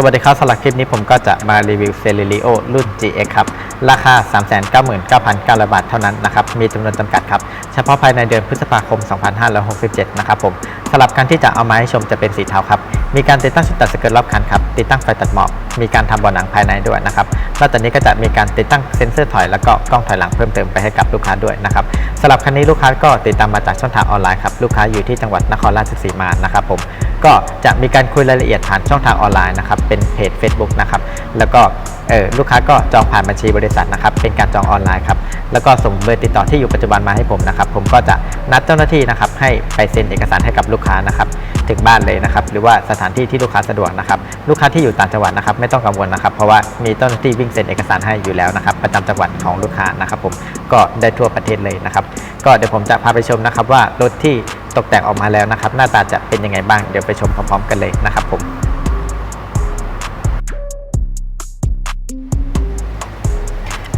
สวัสดีครับสำหรับคลิปนี้ผมก็จะมารีวิวเซเลริโอรุ่น GX ครับ ราคา 399,900 บาทเท่านั้นนะครับ มีจำนวนจำกัดครับ เฉพาะภายในเดือนพฤษภาคม 2567 นะครับผมสำหรับการที่จะเอามาให้ชมจะเป็นสีเทาครับ มีการติดตั้งชุดตัดสเกิร์ตรอบคันครับ ติดตั้งไฟตัดหมอกมีการทำเบาะหนังภายในด้วยนะครับ นอกจากนี้ก็จะมีการติดตั้งเซ็นเซอร์ถอยแล้วก็กล้องถอยหลังเพิ่มเติมไปให้กับลูกค้าด้วยนะครับสำหรับคันนี้ลูกค้าก็ติดตามมาจากช่องทางออนไลน์ครับ ลูกค้าอยู่ที่จังหวัดนครราชสีมานะครับผม ก็จะมีการคุยรายละเอียดผ่านช่องทางออนไลน์นะครับ เป็นเพจ Facebook นะครับ แล้วก็เออลูกค้าก็จองผ่านบัญชีบริษัทนะครับ เป็นการจองออนไลน์ครับ แล้วก็ส่งเบอร์ติดต่อที่อยู่ปัจจุบันมาให้ผมนะครับ ผมก็จะนัดเจ้าหน้าที่นะครับให้ไปเซ็นเอกสารให้กับลูกค้านะครับ ถึงบ้านเลยนะครับ หรือว่าสถานที่ที่ลูกค้าสะดวกนะครับลูกค้าที่อยู่ต่างจังหวัดนะครับไม่ต้องกังวลนะครับ เพราะว่ามีเจ้าหน้าที่วิ่งเซ็นเอกสารให้อยู่แล้วนะครับประจำจังหวัดของลูกค้านะครับผมก็ได้ทั่วประเทศเลยนะครับก็เดี๋ยวผมจะพาไปชมนะครับว่ารถที่ตกแต่งออกมาแล้วนะครับหน้าตาจะเป็นยังไงบ้างเดี๋ยวไปชมพร้อมๆ กันเลยนะครับผม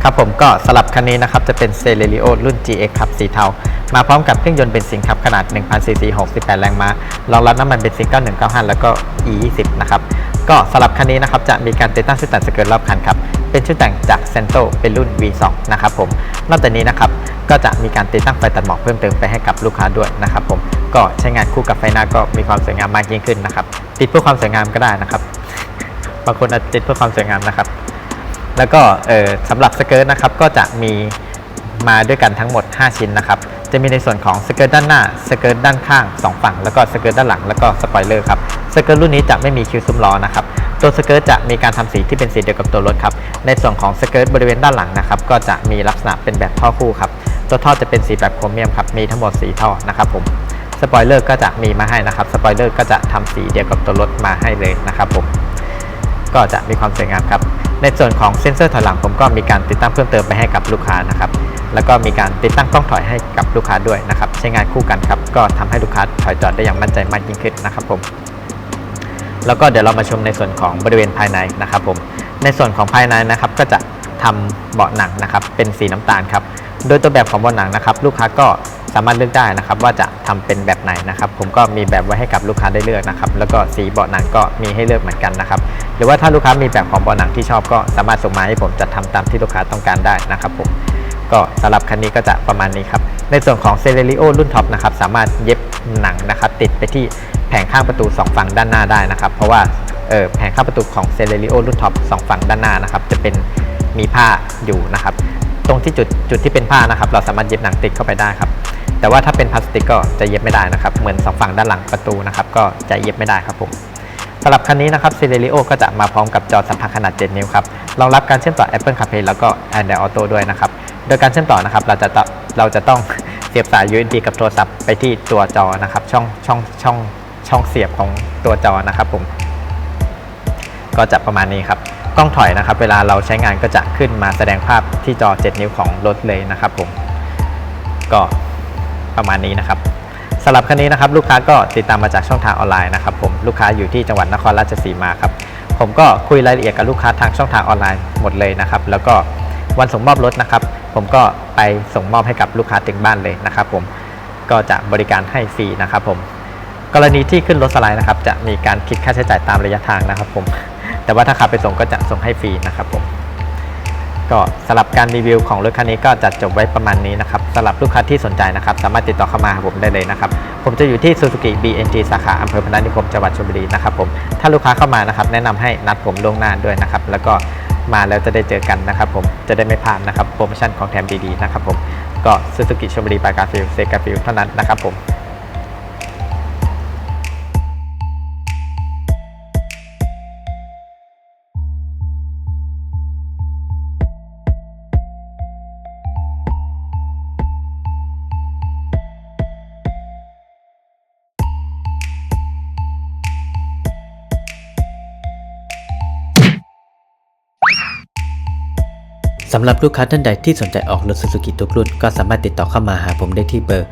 ครับผมก็สลับคันนี้นะครับจะเป็น c e l e r i o รุ่น GX ครับสีเทา มาพร้อมกับเครื่องยนต์เบนซินครับขนาด 1,000ซีซี68 แรงม้ารองรับน้ำมันเบนซิน 9195 แล้วก็ E20 นะครับก็สลับคันนี้นะครับจะมีการติดตั้งชุดแต่งสเกิร์ตรอบคันครับเป็นชุดแต่งจาก c e n t o เป็นรุ่น V2 นะครับผมนอกจากนี้นะครับก็จะมีการติดตั้งไฟตัดหมอกเพิ่มเติมไปให้กับลูกค้าด้วยนะครับผมก็ใช้งานคู่กับไฟหน้าก็มีความสวยงามมากยิ่งขึ้นนะครับติดเพื่อความสวยงามก็ได้นะครับบางคนอาจจะติดเพื่อความสวยงามนะครับ แล้วก็สำหรับสเกิร์ตนะครับก็จะมีมาด้วยกันทั้งหมด 5 ชิ้นนะครับ จะมีในส่วนของสเกิร์ตด้านหน้า สเกิร์ตด้านข้าง 2 ฝั่ง แล้วก็สเกิร์ตด้านหลัง แล้วก็สปอยเลอร์ครับ สเกิร์ตรุ่นนี้จะไม่มีคิวซุ้มล้อนะครับ ตัวสเกิร์ตจะมีการทำสีที่เป็นสีเดียวกับตัวรถครับ ในส่วนของสเกิร์ตบริเวณด้านหลังนะครับ ก็จะมีลักษณะเป็นแบบท่อคู่ครับ ตัวท่อจะเป็นสีแบบโครเมียมครับ มีทั้งหมด4ท่อนะครับผม สปอยเลอร์ก็จะมีมาให้นะครับ สปอยเลอร์ก็จะทำสีเดียวกับตัวรถมาให้เลยนะครับผม ก็จะมีความสวยงามครับ ในส่วนของเซ็นเซอร์ถอยหลังผมก็มีการติดตั้งเพิ่มเติมไปให้กับลูกค้านะครับแล้วก็มีการติดตั้งกล้องถอยให้กับลูกค้าด้วยนะครับใช้งานคู่กันครับก็ทำให้ลูกค้าถอยจอดได้อย่างมั่นใจมากยิ่งขึ้นนะครับผมแล้วก็เดี๋ยวเรามาชมในส่วนของบริเวณภายในนะครับผมในส่วนของภายในนะครับก็จะทำเบาะหนังนะครับเป็นสีน้ำตาลครับโดยตัวแบบของเบาะหนังนะครับ ลูกค้าก็ สามารถเลือกได้นะครับว่าจะทำเป็นแบบไหนนะครับ ผมก็มีแบบไว้ให้กับลูกค้าได้เลือกนะครับแล้วก็สีเบาะหนังก็มีให้เลือกเหมือนกันนะครับหรือว่าถ้าลูกค้ามีแบบของเบาะหนังที่ชอบก็สามารถส่งมาให้ผมจะทำตามที่ลูกค้าต้องการได้นะครับผมก็สำหรับคันนี้ก็จะประมาณนี้ครับในส่วนของ c e l e r i o รุ่นท็อปนะครับสามารถเย็บหนังนะครับติดไปที่แผงข้างประตู 2 ฝั่งด้านหน้าได้นะครับ เพราะว่าเออแผงข้างประตูของ c e l e r i o รุ่นท็อป2ฝั่งด้านหน้านะครับจะเป็นมีผ้าอยู่นะครับ ตรงที่จุดจุดที่เป็นผ้านะครับ เราสามารถเย็บหนังติดเข้าไปได้ครับ แต่ว่าถ้าเป็นพลาสติกก็จะเย็บไม่ได้นะครับ เหมือนสองฝั่งด้านหลังประตูนะครับก็จะเย็บไม่ได้ครับผมสำหรับคันนี้นะครับ c e l e r i o ก็จะมาพร้อมกับจอสัมผัสขนาด 7 นิ้วครับรองรับการเชื่อมต่อ Apple CarPlay แล้วก็ Android Auto ด้วยนะครับ โดยการเชื่อมต่อนะครับเราจะเราจะต้องเสียบสาย USB กับโทรศัพท์ไปที่ตัวจอนะครับ ช่องช่องช่องช่องเสียบของตัวจอนะครับผม ก็จะประมาณนี้ครับกล้องถอยนะครับ เวลาเราใช้งานก็จะขึ้นมาแสดงภาพที่จอ 7 นิ้วของรถเลยนะครับผมก็ ประมาณนี้นะครับสำหรับคันนี้นะครับลูกค้าก็ติดตามมาจากช่องทางออนไลน์นะครับผมลูกค้าอยู่ที่จังหวัดนครราชสีมาครับผมก็คุยรายละเอียดกับลูกค้าทางช่องทางออนไลน์หมดเลยนะครับแล้วก็วันส่งมอบรถนะครับ ผมก็ไปส่งมอบให้กับลูกค้าถึงบ้านเลยนะครับ ผมก็จะบริการให้ฟรีนะครับผมกรณีที่ขึ้นรถสไลด์นะครับ จะมีการคิดค่าใช้จ่ายตามระยะทางนะครับ ผม แต่ว่าถ้าขับไปส่งก็จะส่งให้ฟรีนะครับผม ก็สำหรับการรีวิวของรถคันนี้ก็จะจบไว้ประมาณนี้นะครับสำหรับลูกค้าที่สนใจนะครับ สามารถติดต่อเข้ามาผมได้เลยนะครับ ผมจะอยู่ที่ Suzuki BNG สาขาอำเภอพนัสนิคมจังหวัดชลบุรีนะครับผมถ้าลูกค้าเข้ามานะครับ แนะนำให้นัดผมล่วงหน้าด้วยนะครับ แล้วก็มาแล้วจะได้เจอกันนะครับผมจะได้ไม่พลาดนะครับโปรโมชั่นของแถมดีๆนะครับผมก็ Suzuki ชลบุรีปากาฟิลเซกาฟิลเท่านั้นนะครับผม สำหรับลูกค้าท่านใดที่สนใจออกรถ Suzuki ทุกรุ่นก็สามารถติดต่อเข้ามาหาผมได้ที่เบอร์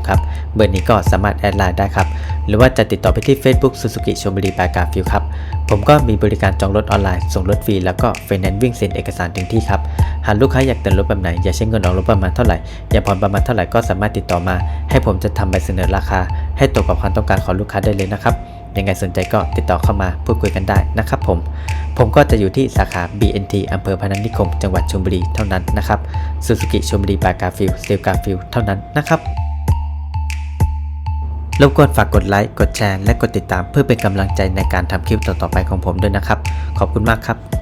0939363930 ครับ เบอร์นี้ก็สามารถแอดไลน์ได้ครับ หรือว่าจะติดต่อไปที่ Facebook Suzuki ชลบุรีปากาฟิวครับ ผมก็มีบริการจองรถออนไลน์ ส่งรถฟรี แล้วก็ไฟแนนซ์วิ่งเซ็นเอกสารถึงที่ครับ หากลูกค้าอยากแต่งรถแบบไหน อยากใช้เงินออกรถประมาณเท่าไหร่ อยากผ่อนประมาณเท่าไหร่ก็สามารถติดต่อมา ให้ผมจะทำใบเสนอราคา ให้ตรงกับความต้องการของลูกค้าได้เลยนะครับ ยังไงสนใจก็ติดต่อเข้ามาพูดคุยกันได้นะครับผม ผมก็จะอยู่ที่สาขา BNT อำเภอพนัสนิคม จังหวัดชลบุรีเท่านั้นนะครับซูซูกิชลบุรีบากาฟิลสตีลกาฟิลเท่านั้นนะครับรบกวนฝากกดไลค์กดแชร์และกดติดตามเพื่อเป็นกำลังใจในการทำคลิปต่อๆไปของผมด้วยนะครับ ขอบคุณมากครับ